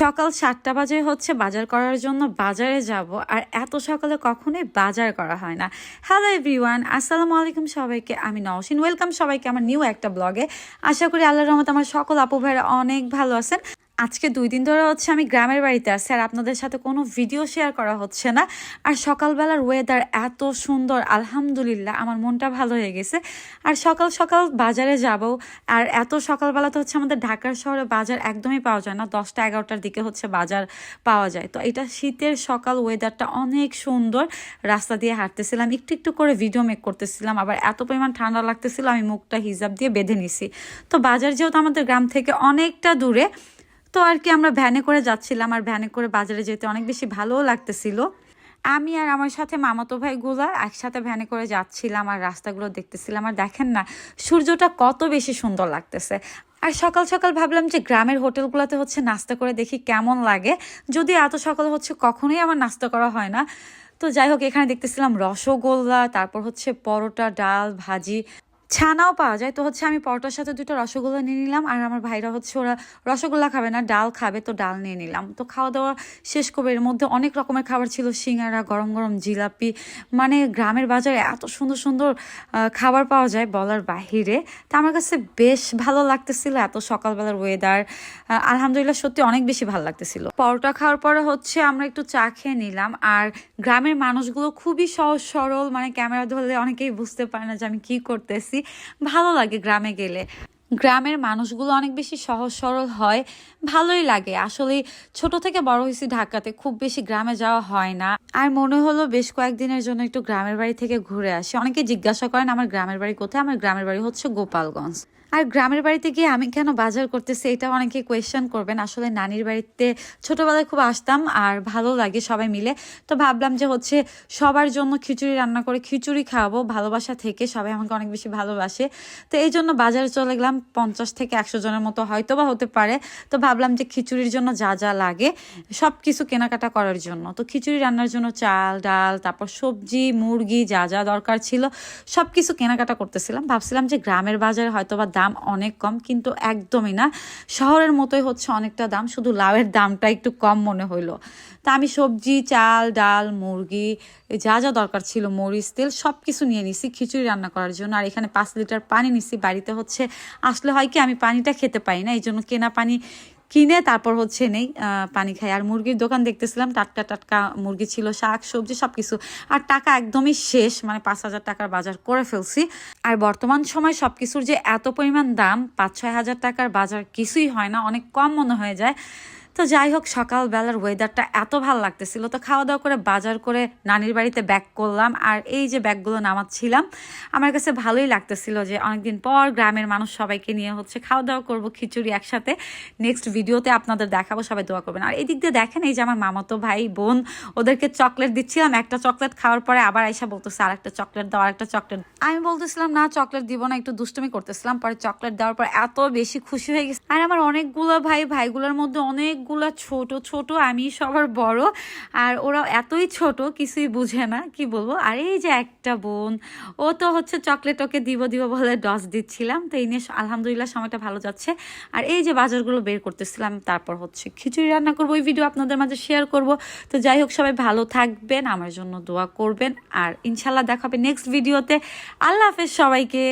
সকাল সাতটা বাজে হচ্ছে, বাজার করার জন্য বাজারে যাব। আর এত সকালে কখনোই বাজার করা হয় না। হ্যালো এভরিওয়ান আসসালামু আলাইকুম সবাইকে। আমি নওশিন। ওয়েলকাম সবাইকে আমার নিউ একটা ব্লগে আশা করি আল্লাহ রহমত আমার সকল আপু ভাইরা অনেক ভালো আছেন। আজকে দুই দিন ধরে হচ্ছে আমি গ্রামের বাড়িতে আছি আর আপনাদের সাথে কোনো ভিডিও শেয়ার করা হচ্ছে না। আর সকালবেলার ওয়েদার এত সুন্দর, আলহামদুলিল্লাহ, আমার মনটা ভালো হয়ে গেছে। আর সকাল সকাল বাজারে যাব, আর এত সকালবেলা তো হচ্ছে আমাদের ঢাকার শহরে বাজার একদমই পাওয়া যায় না, দশটা এগারোটার দিকে হচ্ছে বাজার পাওয়া যায়। তো এটা শীতের সকাল ওয়েদারটা অনেক সুন্দর, রাস্তা দিয়ে হাঁটতেছিলাম, একটু একটু করে ভিডিও মেক করতেছিলাম, আবার এত পরিমাণ ঠান্ডা লাগতেছিল, আমি মুখটা হিজাব দিয়ে বেঁধে নিছি। তো বাজার যেহেতু আমাদের গ্রাম থেকে অনেকটা দূরে তো আর কি আমরা ভ্যানে করে যাচ্ছিলাম, আর ভ্যানে করে বাজারে যেতে অনেক বেশি ভালোও লাগতেছিল। আমি আর আমার সাথে মামাতো ভাইগুলা একসাথে ভ্যানে করে যাচ্ছিলাম, আর রাস্তাগুলো দেখতেছিলাম, আর দেখেন না, সূর্যটা কত বেশি সুন্দর লাগতেছে। আর সকাল সকাল ভাবলাম যে গ্রামের হোটেলগুলোতে হচ্ছে নাস্তা করে দেখি কেমন লাগে। যদি এত সকাল হচ্ছে কখনোই আমার নাস্তা করা হয় না। তো যাই হোক, এখানে দেখতেছিলাম রসগোল্লা, তারপর হচ্ছে পরোটা, ডাল, ভাজি। ছানাও পাওয়া যায়। তো হচ্ছে আমি পরোটার সাথে দুটো রসগোল্লা নিয়ে নিলাম আর আমার ভাইরা হচ্ছে ওরা রসগোল্লা খাবে না, ডাল খাবে, তো ডাল নিয়ে নিলাম। তো খাওয়া দাওয়া শেষ করবে। এর মধ্যে অনেক রকমের খাবার ছিল, সিঙ্গারা, গরম গরম জিলাপি। মানে গ্রামের বাজারে এত সুন্দর সুন্দর খাবার পাওয়া যায় বলার বাহিরে। তো আমার কাছে বেশ ভালো লাগতেছিল এত সকালবেলার ওয়েদার আলহামদুলিল্লাহ সত্যি অনেক বেশি ভালো লাগতেছিল। পরোটা খাওয়ার পরে হচ্ছে আমরা একটু চা খেয়ে নিলাম। আর গ্রামের মানুষগুলো খুবই সহজ সরল মানে ক্যামেরা ধরলে অনেকেই বুঝতে পারে না যে আমি কী করতেছি। ভালো লাগে গ্রামে গেলে। গ্রামের মানুষগুলো অনেক বেশি সহজ সরল হয়, ভালোই লাগে। আসলে ছোট থেকে বড় হয়েছি ঢাকাতে, খুব বেশি গ্রামে যাওয়া হয় না। আর মনে হলো বেশ কয়েকদিনের জন্য একটু গ্রামের বাড়ি থেকে ঘুরে আসি। অনেকে জিজ্ঞাসা করেন, আমার গ্রামের বাড়ি কোথায়? আমার গ্রামের বাড়ি হচ্ছে গোপালগঞ্জ। আর গ্রামের বাড়িতে গিয়ে আমি কেন বাজার করতেছি এটা অনেকে কোয়েশ্চেন করবেন। আসলে নানির বাড়িতে ছোটবেলায় খুব আসতাম আর ভালো লাগে সবাই মিলে। তো ভাবলাম যে হচ্ছে সবার জন্য খিচুড়ি রান্না করে খিচুড়ি খাওয়াবো, ভালোবাসা থেকে সবাই আমাকে অনেক বেশি ভালোবাসে। তো এই জন্য বাজারে চলে গেলাম পঞ্চাশ থেকে একশো জনের মতো হয়তো বা হতে পারে। তো ভাবলাম যে খিচুড়ির জন্য যা যা লাগে সব কিছু কেনাকাটা করার জন্য। তো খিচুড়ি রান্নার জন্য চাল, ডাল, তারপর সবজি, মুরগি যা যা দরকার ছিল সব কিছু কেনাকাটা করতেছিলাম। ভাবছিলাম যে গ্রামের বাজারে হয়তো বা দাম অনেক কম, কিন্তু একদমই না। শহরের মতোই হচ্ছে অনেকটা দাম, শুধু লাউয়ের দামটা একটু কম মনে হইল। তা আমি সবজি, চাল, ডাল, মুরগি যা যা দরকার ছিল, মরিচ, তেল সব কিছু নিয়ে নিছি খিচুড়ি রান্না করার জন্য। আর এখানে পাঁচ লিটার পানি নিছি, বাড়িতে হচ্ছে, আসলে হয় কি আমি পানিটা খেতে পাই না এই জন্য কেনা পানি কিনে তারপর হচ্ছে নেই পানি খাই। আর মুরগির দোকান দেখতেছিলাম, টাটকা টাটকা মুরগি ছিল, শাক, সবজি সব কিছু আর টাকা একদমই শেষ মানে পাঁচ হাজার টাকার বাজার করে ফেলছি। আর বর্তমান সময় সব কিছুর যে এত পরিমাণ দাম, পাঁচ ছয় হাজার টাকার বাজার কিছুই হয় না, অনেক কম মনে হয়ে যায়। তো যাই হোক, সকালবেলার ওয়েদারটা এত ভালো লাগতেছিল। তো খাওয়া দাওয়া করে বাজার করে নানির বাড়িতে ব্যাক করলাম। আর এই যে ব্যাগগুলো নামাচ্ছিলাম, আমার কাছে ভালোই লাগতেছিল যে অনেকদিন পর গ্রামের মানুষ সবাইকে নিয়ে হচ্ছে খাওয়া দাওয়া করব, খিচুড়ি একসাথে। নেক্সট ভিডিওতে আপনাদের দেখাবো, সবাই দোয়া করবেন। আর এই দিক দিয়ে দেখেন এই যে আমার মামাতো ভাই, বোন, ওদেরকে চকলেট দিচ্ছিলাম। একটা চকলেট খাওয়ার পরে আবার আইসা বলতেছে আর একটা চকলেট দাও আর একটা চকলেট আমি বলতেছিলাম, না চকলেট দিব না, একটু দুষ্টুমি করতেছিলাম। পরে চকলেট দেওয়ার পর এত বেশি খুশি হয়ে গেছে। আর আমার অনেকগুলো ভাই, ভাইগুলোর মধ্যে অনেকগুলো ছোট ছোট, আমি সবার বড়, আর ওরা এতই ছোট, কিছুই বুঝে না, কি বলব? আর এই যে একটা বোন, ও তো হচ্ছে চকলেট ওকে দিব দিব বলে ডস দিচ্ছিলাম। তো এই নিয়ে আলহামদুলিল্লাহ সময়টা ভালো যাচ্ছে। আর এই যে বাজারগুলো বের করতেছিলাম, তারপর হচ্ছে খিচুড়ি রান্না করব। ওই ভিডিও আপনাদের মাঝে শেয়ার করব। তো যাই হোক, সবাই ভালো থাকবেন, আমার জন্য দোয়া করবেন। আর ইনশাল্লাহ দেখা হবে নেক্সট ভিডিওতে আল্লাহ হাফেজ সবাইকে।